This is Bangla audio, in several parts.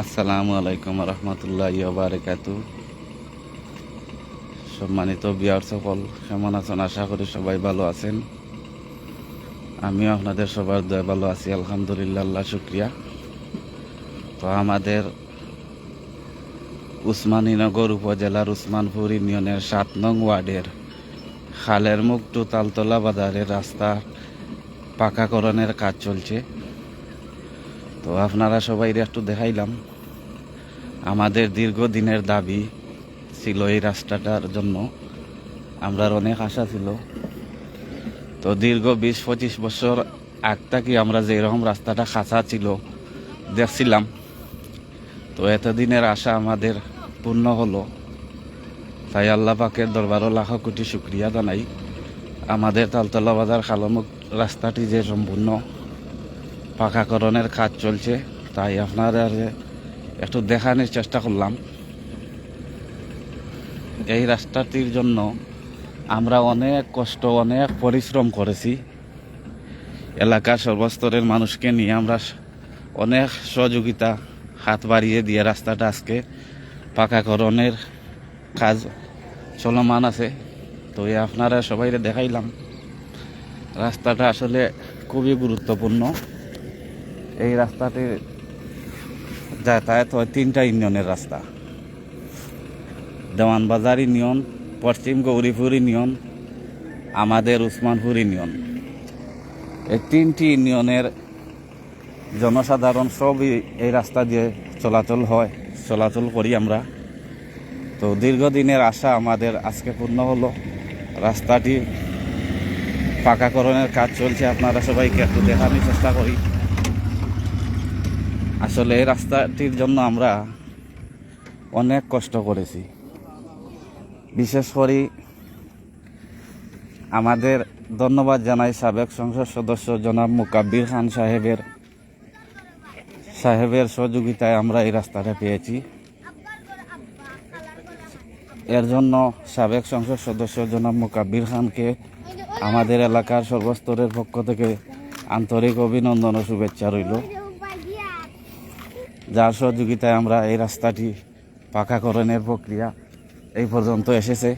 আসসালামু আলাইকুম রহমতুল্লাহ বারকাত সম্মানিত বিয়ার সকল, কেমন আছেন? আশা করি সবাই ভালো আছেন। আমিও আপনাদের সবার দয়া ভালো আছি, আলহামদুলিল্লাহ, আল্লাহ শুক্রিয়া। তো আমাদের উসমানীনগর উপজেলার উসমানপুর ইউনিয়নের সাত নং ওয়ার্ডের খালের মুখ টু তালতলা বাজারের রাস্তা পাকাকরণের কাজ চলছে। তো আপনারা সবাই একটু দেখাইলাম। আমাদের দীর্ঘদিনের দাবি ছিল এই রাস্তাটার জন্য। আমরার অনেক আশা ছিল। তো দীর্ঘ বিশ পঁচিশ বছর আগ থেকে আমরা যে এরকম রাস্তাটা খাঁচা ছিল, দেখছিলাম। তো এতদিনের আশা আমাদের পূর্ণ হলো। তাই আল্লাহ পাকের দরবারও লাখ কোটি শুক্রিয়া জানাই। আমাদের তালতলা বাজার খালমুখ রাস্তাটি যে সম্পূর্ণ পাকাকরণের কাজ চলছে, তাই আপনারা একটু দেখানোর চেষ্টা করলাম। এই রাস্তাটির জন্য আমরা অনেক কষ্ট, অনেক পরিশ্রম করেছি। এলাকার সর্বস্তরের মানুষকে নিয়ে আমরা অনেক সহযোগিতা হাত বাড়িয়ে দিয়ে রাস্তাটা আজকে পাকাকরণের কাজ চলমান আছে। তো আপনারা সবাই দেখাইলাম। রাস্তাটা আসলে খুবই গুরুত্বপূর্ণ। এই রাস্তাটি যাতায়াত হয় তিনটা ইউনিয়নের রাস্তা। দেওয়ানবাজার ইউনিয়ন, পশ্চিম গৌরীপুর ইউনিয়ন, আমাদের উসমানপুর ইউনিয়ন। এই তিনটি ইউনিয়নের জনসাধারণ সবই এই রাস্তা দিয়ে চলাচল হয়, চলাচল করি আমরা। তো দীর্ঘদিনের আশা আমাদের আজকে পূর্ণ হলো। রাস্তাটি পাকাকরণের কাজ চলছে, আপনারা সবাইকে একটু দেখানোর চেষ্টা করি। আসলে এই রাস্তাটির জন্য আমরা অনেক কষ্ট করেছি। বিশেষ করে আমাদের ধন্যবাদ জানাই সাবেক সংসদ সদস্য জনাব মুকাব্বির খান সাহেবের সাহেবের সহযোগিতায় আমরা এই রাস্তাটা পেয়েছি। এর জন্য সাবেক সংসদ সদস্য জনাব মুকাব্বির খানকে আমাদের এলাকার সর্বস্তরের পক্ষ থেকে আন্তরিক অভিনন্দন ও শুভেচ্ছা রইল। যার সহযোগিতায় আমরা এই রাস্তাটি পাকাকরণের প্রক্রিয়া এই পর্যন্ত এসেছে।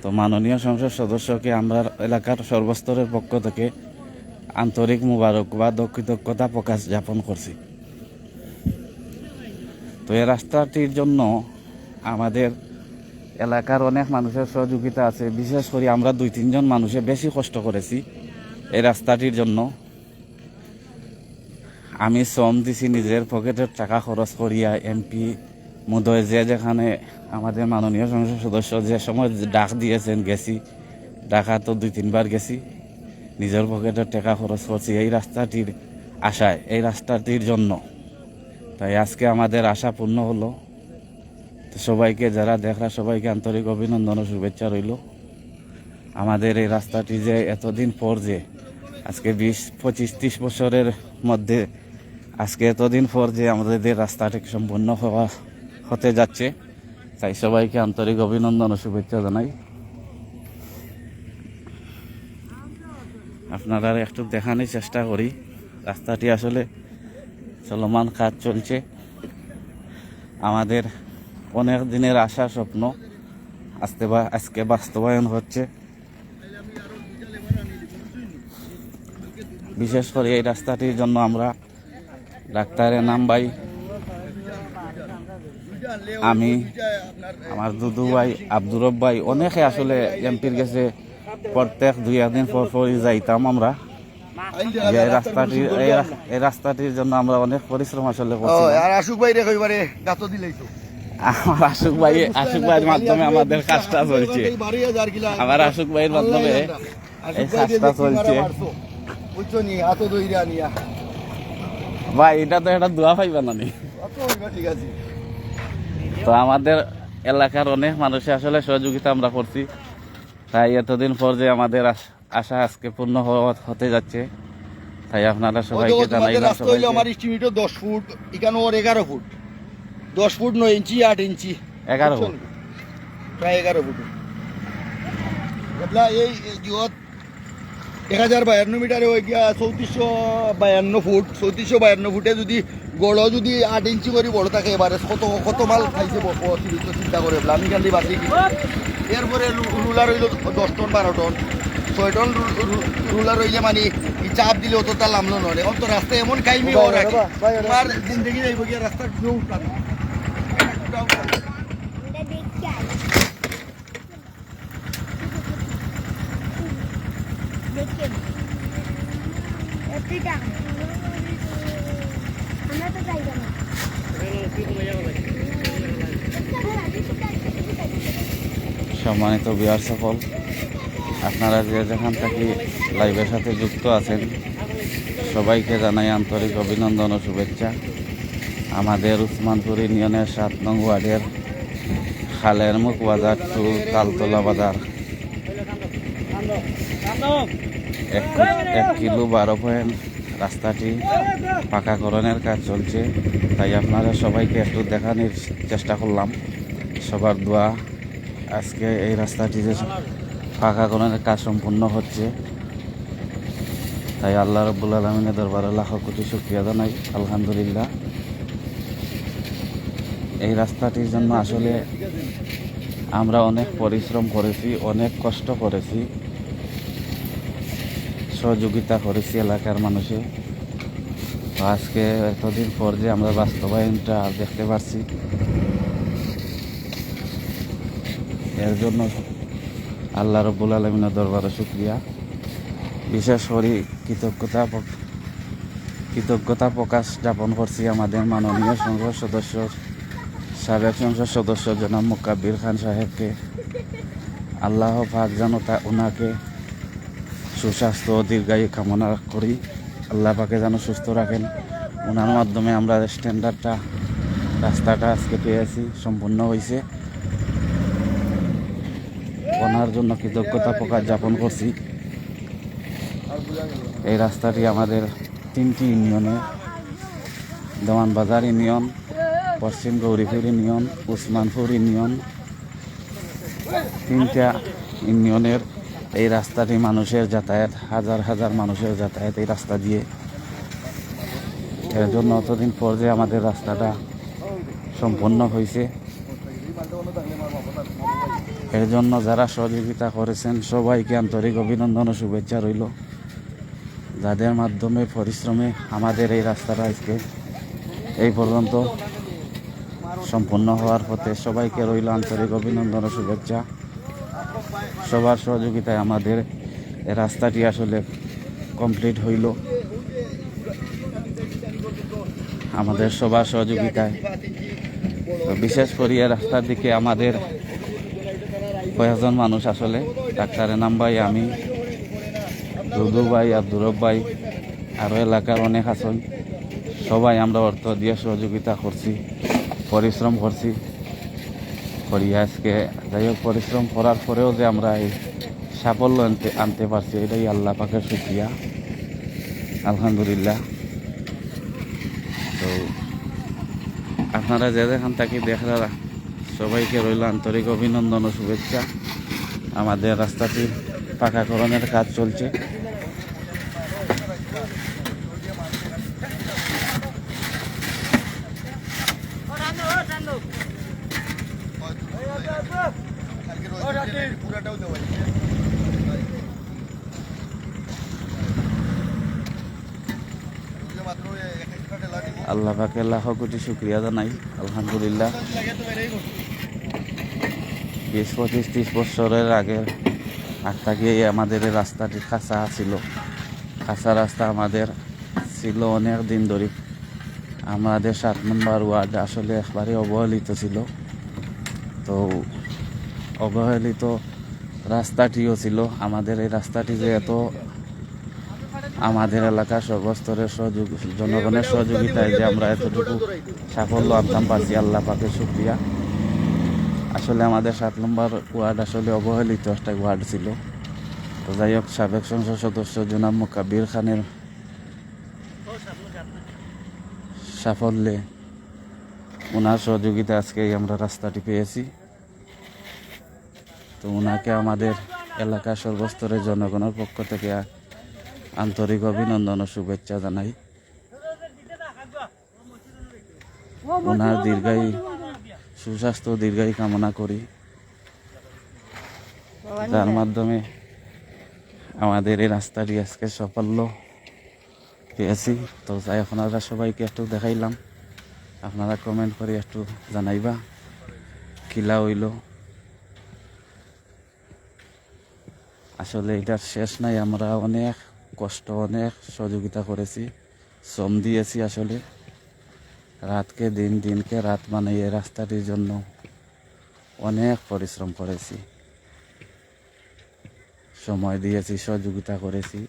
তো মাননীয় সংসদ সদস্যকে আমরা এলাকার সর্বস্তরের পক্ষ থেকে আন্তরিক মুবারকবাদ ও কৃতজ্ঞতা প্রকাশ যাপন করছি। তো এই রাস্তাটির জন্য আমাদের এলাকার অনেক মানুষের সহযোগিতা আছে। বিশেষ করে আমরা দুই তিনজন মানুষে বেশি কষ্ট করেছি এই রাস্তাটির জন্য। আমি শ্রম দিছি নিজের পকেটের টাকা খরচ করিয়া এমপি মুদয় যে যেখানে আমাদের মাননীয় সংসদ সদস্য যে সময় ডাক দিয়েছেন গেছি, ডাকা তো দুই তিনবার গেছি। নিজের পকেটের টাকা খরচ করছি এই রাস্তাটির আশায়, এই রাস্তাটির জন্য। তাই আজকে আমাদের আশা পূর্ণ হলো। তো সবাইকে যারা দেখরা সবাইকে আন্তরিক অভিনন্দন ও শুভেচ্ছা রইল। আমাদের এই রাস্তাটি যে এতদিন পর যে, আজকে বিশ, পঁচিশ, ত্রিশ বছরের মধ্যে আজকে এতদিন পর যে আমাদের রাস্তাটি সম্পূর্ণ হওয়া হতে যাচ্ছে, তাই সবাইকে আন্তরিক অভিনন্দন ও শুভেচ্ছা জানাই। আপনারা একটু দেখানোর চেষ্টা করি, রাস্তাটি আসলে চলমান কাজ চলছে। আমাদের অনেক দিনের আশা, স্বপ্ন আজকে বা, আজকে বাস্তবায়ন হচ্ছে। বিশেষ করে এই রাস্তাটির জন্য আমরা ডাক্তারের নাম ভাই। আমি আমার দুদু ভাই আব্দুর ভাই অনেকে আসলে এমপির কাছে প্রত্যেক দুই একদিন পর পরই যাইতাম আমরা। এই রাস্তাটির এই রাস্তাটির জন্য আমরা অনেক পরিশ্রম আসলে করছি আর আশুক ভাই রে কইবারে গাতো দিলেই তো। আমার আশুক ভাই আশুক ভাইয়ের মাধ্যমে আমাদের কাজটা চলছে। আমার আশুক ভাইয়ের মাধ্যমে এই কাজটা চলছে। বুঝছ নি এত দইরা নিয়া। ভাই এটা তো একটা দোয়া পাইবা না তো আমাদের এলাকার অনেক মানুষের আসলে সহযোগিতা আমরা করছি। তাই এতদিন পর যে আমাদের আশ- আজকে পূর্ণ হতে যাচ্ছে তাই আপনারা সবাইকে জানাইলাম রাস্তা আমার এস্টিমেটও দশ ফুট এখানে ওর এগারো ফুট। দশ ফুট নয় ইঞ্চি আট ইঞ্চি। এগারো বুঝছ? ফুট। প্রায় এগারো ফুট। এই এই জিওত এক হাজার বায়ান্ন মিটারে ওই গিয়া চৌত্রিশশো বায়ান্ন ফুট চৌত্রিশশো বায়ান্ন ফুটে যদি গড় যদি আট ইঞ্চি করে বড় থাকে এবারে কত কত মাল খাইছে অতিরিক্ত চিন্তা করে আমি খালি বাকি এরপরে রুলার হইল দশ টন বারো টন। ছয় টন রুলার হইলে মানে চাপ দিলে অত তার লামলো নয় এখন তো রাস্তা এমন আগে। তোমার জিন্দগি যাইব গিয়া রাস্তার কেউ উঠলাম না। এটা দেখতে আই সম্মানিত বিহার সফল আপনারা যে যেখান থেকে লাইভের সাথে যুক্ত আছেন, সবাইকে জানাই আন্তরিক অভিনন্দন ও শুভেচ্ছা। আমাদের উসমানপুর ইউনিয়নের সাত নং ওয়ার্ডের খালের মুখ বাজার টু তালতলা বাজার। এক এক কিলো বারো পয়েন্ট রাস্তাটি পাকাকরণের কাজ চলছে। তাই আপনারা সবাইকে একটু দেখানোর চেষ্টা করলাম। সবার দোয়া আজকে এই রাস্তাটি যে পাকাকরণের কাজ সম্পূর্ণ হচ্ছে। তাই আল্লাহ রব্বুল আলমিনের দরবারে লাখ কোটি শুক্রিয়া জানাই। আলহামদুলিল্লাহ। এই রাস্তাটির জন্য আসলে আমরা অনেক পরিশ্রম করেছি, অনেক কষ্ট করেছি। সহযোগিতা করেছি এলাকার মানুষে। আজকে এতদিন পর যে আমরা বাস্তবায়নটা দেখতে পাচ্ছি এর জন্য আল্লাহ রব্বুল আলমিনের দরবারে শুক্রিয়া। বিশেষ করে কৃতজ্ঞতা কৃতজ্ঞতা প্রকাশ যাপন করছি আমাদের মাননীয় সংসদ সদস্য সাবেক সংসদ সদস্য জনাব মুকাব্বির খান সাহেবকে। আল্লাহ পাক যেন তা ওনাকে সুস্বাস্থ্য, দীর্ঘায়ু কামনা করি। আল্লাহ পাকে যেন সুস্থ রাখেন। ওনার মাধ্যমে আমরা স্ট্যান্ডার্ডটা রাস্তাটা আজকে পেয়েছি, সম্পূর্ণ হয়েছে ওনার জন্য কৃতজ্ঞতা প্রকাশ যাপন করছি। এই রাস্তাটি আমাদের তিনটি ইউনিয়নে, দেওয়ানবাজার ইউনিয়ন, পশ্চিম গৌরীপুর ইউনিয়ন, উসমানপুর ইউনিয়ন, তিনটা ইউনিয়নের এই রাস্তাটি মানুষের যাতায়াত, হাজার হাজার মানুষের যাতায়াত এই রাস্তা দিয়ে। এর জন্য অতদিন পর যে আমাদের রাস্তাটা সম্পন্ন হয়েছে। এর জন্য যারা সহযোগিতা করেছেন, সবাইকে আন্তরিক অভিনন্দন ও শুভেচ্ছা রইল। যাদের মাধ্যমে, পরিশ্রমে আমাদের এই রাস্তাটা আজকে এই পর্যন্ত সম্পূর্ণ হওয়ার পথে সবাইকে রইল আন্তরিক অভিনন্দন ও শুভেচ্ছা। সবার সহযোগিতায় আমাদের রাস্তাটি আসলে কমপ্লিট হইল। আমাদের সবার সহযোগিতায়। বিশেষ করে রাস্তার দিকে আমাদের কয়েকজন মানুষ আসলে ডাক্তারের নাম ভাই, আমি, দুদু ভাই, আব্দুরব ভাই আরও এলাকার অনেক আছেন। সবাই আমরা অর্থ দিয়ে সহযোগিতা করছি, পরিশ্রম করছি। করি। আজকে যাই হোক, পরিশ্রম করার পরেও যে আমরা এই সাফল্য আনতে আনতে পারছি, এটাই আল্লাহ পাকের শুক্রিয়া। আলহামদুলিল্লাহ। তো আপনারা যে যেখান থাকি দেখরা সবাইকে রইল আন্তরিক অভিনন্দন ও শুভেচ্ছা। আমাদের রাস্তাটি পাকাকরণের কাজ চলছে পুরাটাও দেওয়া মাত্র এক একটা ঠেলা দিব আল্লাহ পাকে লাখ কোটি শুক্রিয়া জানাই, আলহামদুলিল্লাহ। বিশ পঁচিশ ত্রিশ বছরের আগে আগ থেকে আমাদের রাস্তাটি খাঁচা ছিল। কাঁচা রাস্তা আমাদের ছিল অনেক দিন ধরে। আমাদের সাত নম্বর ওয়ার্ড আসলে একবারে অবহেলিত ছিল। তো অবহেলিত রাস্তাটিও ছিল। আমাদের এই রাস্তাটি যে এত আমাদের এলাকার সর্বস্তরের সহযোগ, জনগণের সহযোগিতায় যে আমরা এতটুকু সাফল্য আনতাম পারছি আল্লাহ পাকে শুক্রিয়া। আসলে আমাদের সাত নম্বর ওয়ার্ড আসলে অবহেলিত একটা ওয়ার্ড ছিল। তো যাই হোক, সাবেক সংসদ সদস্য জনাব মুকাবির খানের সাফল্যে ওনার সহযোগিতা আজকেই আমরা রাস্তাটি পেয়েছি। তো ওনাকে আমাদের এলাকার সর্বস্তরের জনগণের পক্ষ থেকে আন্তরিক অভিনন্দন ও শুভেচ্ছা জানাই। ওনার দীর্ঘায়ী, সুস্বাস্থ্য দীর্ঘায়ী কামনা করি। যার মাধ্যমে আমাদের এই রাস্তাটি আজকে সাফল্য পেয়েছি। তো যাই, আপনারা সবাইকে একটু দেখাইলাম। আপনারা কমেন্ট করে একটু জানাইবা। কিলা হইল। আসলে এটার শেষ নাই, আমরা অনেক কষ্ট, অনেক সহযোগিতা করেছি, শ্রম দিয়েছি আসলে। রাতকে দিন, দিনকে রাত মানে এই রাস্তাটির জন্য অনেক পরিশ্রম করেছি। সময় দিয়েছি, সহযোগিতা করেছি।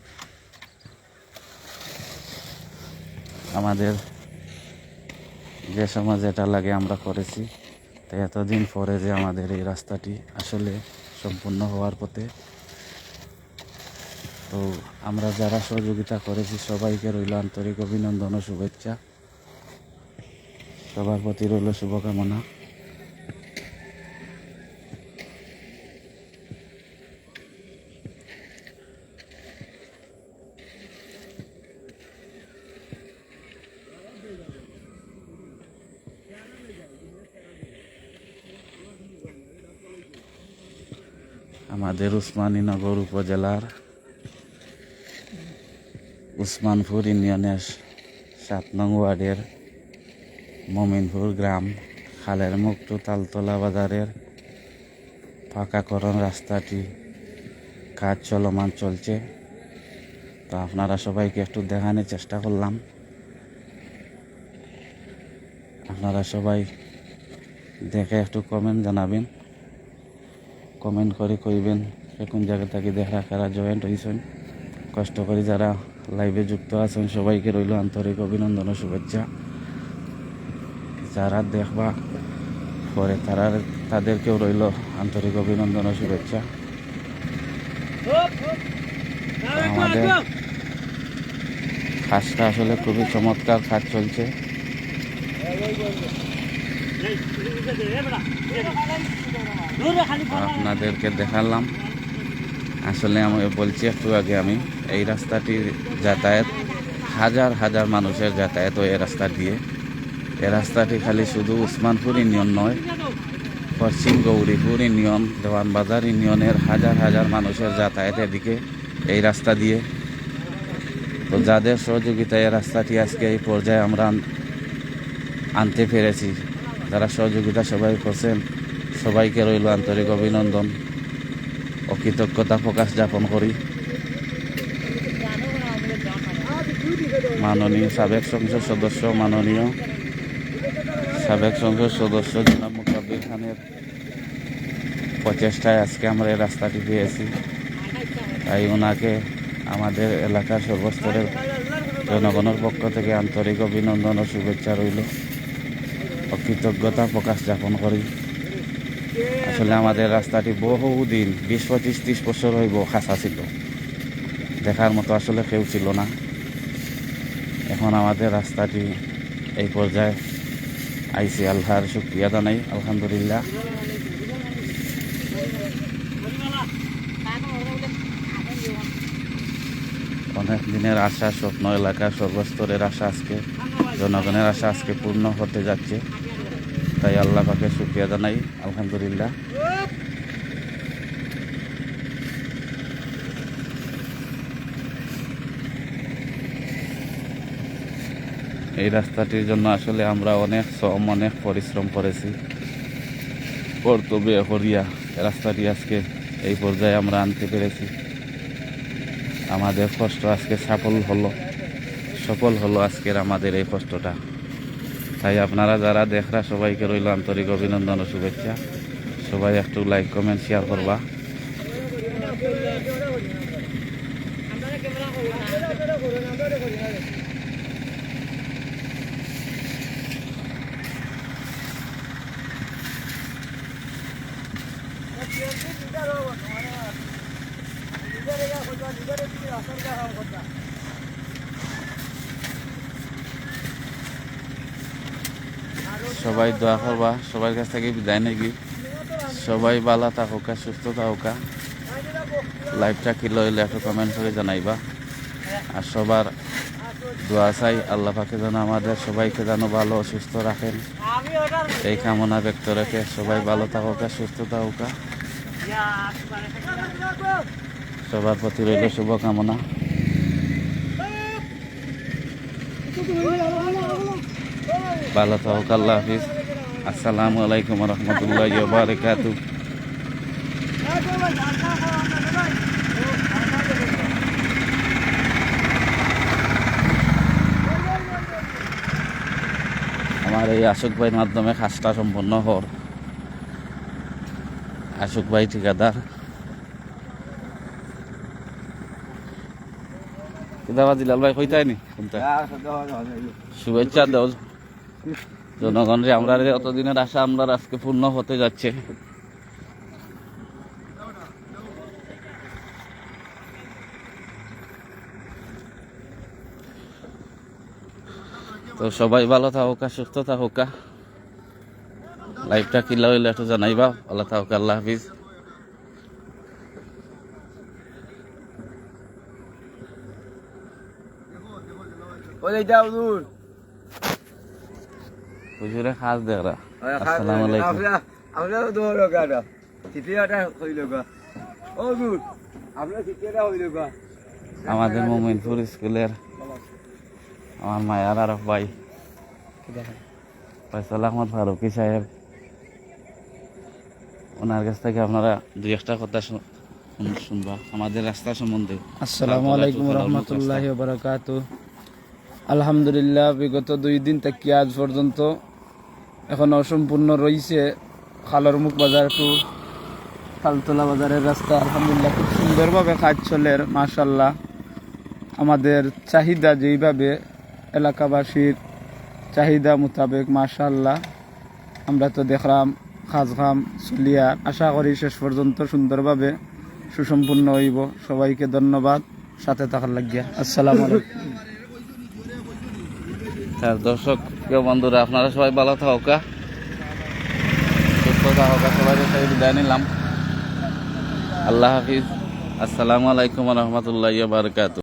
আমাদের যে সময় যেটা লাগে আমরা করেছি। তাই এতদিন পরে যে আমাদের এই রাস্তাটি আসলে সম্পূর্ণ হওয়ার পথে তো আমরা যারা সহযোগিতা করেছি, সবাইকে রইল আন্তরিক অভিনন্দন ও শুভেচ্ছা। সবার প্রতি রইল শুভকামনা। আমাদের উসমানীনগর উপজেলার উসমানপুর ইউনিয়নের সাত নং ওয়ার্ডের মমিনপুর গ্রাম খালের মুক্ত তালতলা বাজারের পাকাকরণ রাস্তাটি কাজ চলমান চলছে। তো আপনারা সবাইকে একটু দেখানোর চেষ্টা করলাম। আপনারা সবাই দেখে একটু কমেন্ট জানাবেন। কমেন্ট করে কইবেন কোন জায়গা থেকে দেখা কারা জয়েন্ট হয়েছেন কষ্ট করে যারা লাইভে যুক্ত আছেন সবাইকে রইল আন্তরিক অভিনন্দন ও শুভেচ্ছা। যারা দেখবা, পরে তারা তাদেরকেও রইল আন্তরিক অভিনন্দন ও শুভেচ্ছা। আমাদের কাজটা আসলে খুবই চমৎকার কাজ চলছে। আপনাদেরকে দেখালাম। আসলে আমি বলছি একটু আগে আমি এই রাস্তাটির যাতায়াত, হাজার হাজার মানুষের যাতায়াত এই রাস্তা দিয়ে। এই রাস্তাটি খালি শুধু উসমানপুর ইউনিয়ন নয়, পশ্চিম গৌরীপুর ইউনিয়ন, দেওয়ানবাজার ইউনিয়নের হাজার হাজার মানুষের যাতায়াতের দিকে এই রাস্তা দিয়ে। তো যাদের সহযোগিতায় এই রাস্তাটি আজকে এই পর্যায়ে আমরা আনতে পেরেছি, যারা সহযোগিতা সবাই করছেন, সবাইকে রইল আন্তরিক অভিনন্দন ও কৃতজ্ঞতা প্রকাশ যাপন করি। মাননীয় সাবেক সংসদ সদস্য, মাননীয় সাবেক সংসদ সদস্য জনাব মুকাব্বির খানের প্রচেষ্টায় আজকে আমরা এই রাস্তাটি পেয়েছি। তাই ওনাকে আমাদের এলাকার সর্বস্তরের জনগণের পক্ষ থেকে আন্তরিক অভিনন্দন ও শুভেচ্ছা রইল। ও কৃতজ্ঞতা প্রকাশ যাপন করি। আসলে আমাদের রাস্তাটি বহুদিন, বিশ পঁচিশ ত্রিশ বছর হইব খাঁচা ছিল। দেখার মতো আসলে কেউ ছিল না। এখন আমাদের রাস্তাটি এই পর্যায়ে। আইসি, আল্লাহর শুক্রিয়া জানাই, আলহামদুলিল্লাহ। অনেক দিনের আশা, স্বপ্ন এলাকার সর্বস্তরের আশা আজকে, জনগণের আশা আজকে পূর্ণ হতে যাচ্ছে। তাই আল্লাহ পাকে শুক্রিয়া জানাই, আলহামদুলিল্লাহ। এই রাস্তাটির জন্য আসলে আমরা অনেক শ্রম, অনেক পরিশ্রম করেছি। কর্তব্য করিয়া রাস্তাটি আজকে এই পর্যায়ে আমরা আনতে পেরেছি। আমাদের কষ্ট আজকে সফল হলো সফল হলো আজকের আমাদের এই কষ্টটা। তাই আপনারা যারা দেখরা, সবাইকে রইল আন্তরিক অভিনন্দন ও শুভেচ্ছা। সবাই একটু লাইক কমেন্ট শেয়ার করবা। সবাই দোয়া করবা, সবার কাছ থেকে বিদায় নাকি সবাই ভালো থাকুকা সুস্থ থাকুকা লাইভটা কি লইলে একটু কমেন্ট করে জানাইবা। আর সবার দোয়া চাই, আল্লাহ পাকে যেন আমাদের সবাইকে যেন ভালো সুস্থ রাখেন। এই কামনা ব্যক্ত রেখে সবাই ভালো থাকুক সুস্থ থাকুক সবার প্রতি রইল শুভকামনা। ভালো থাকুক আল্লাহ হাফিজ। আসসালামু আলাইকুম রহমতুল্লাহ বারকাতু আমার এই আশুক ভাইয়ের মাধ্যমে কাজটা সম্পন্ন হর আশুক ভাই ঠিকাদার। কিতাবা দিলাল ভাই কইতাই নি শুভেচ্ছা দাও জনগণরে আমরা অতদিনের আশা, আমরা আজকে পূর্ণ হতে যাচ্ছে। তো সবাই ভালো থাকুক, সুস্থ থাকুক। লাইফটা কিলা হইলে একটু জানাইবা। ভালো থাকুক, আল্লাহ হাফিজ। হুজুরে খাস দেখরা আসসালামু আলাইকুম। আমাদের মোমিনপুর স্কুলের আমার মায়ার আর ভাই। ফয়সাল আহমদ ফারুকি সাহেব। ওনার কাছ থেকে আপনারা দুই একটা কথা শুন- শুনবা। আমাদের রাস্তা সম্বন্ধে। আসসালামু আলাইকুম রহমতুল্লাহ বারাকাত আলহামদুলিল্লাহ বিগত দুই দিন থেকে আজ পর্যন্ত এখন অসম্পূর্ণ রয়েছে খালর মুখ বাজার টু খালতলা বাজারের রাস্তা, আলহামদুলিল্লাহ খুব সুন্দরভাবে কাজ চলে মাশাল্লাহ আমাদের চাহিদা যেইভাবে এলাকাবাসীর চাহিদা মোতাবেক মাশাল্লাহ আমরা তো দেখলাম খাজখাম, চলিয়া, আশা করি শেষ পর্যন্ত সুন্দরভাবে সুসম্পূর্ণ হইব। সবাইকে ধন্যবাদ, সাথে থাকার লাগিয়া। আসসালামু আলাইকুম। দর্শক প্রিয় বন্ধুরা, আপনারা সবাই ভালো থাকা সুস্থ থাকা সবাই বিদায় নিলাম। আল্লাহ হাফিজ। আসসালামু আলাইকুম রহমতুল্লাহ বারকাত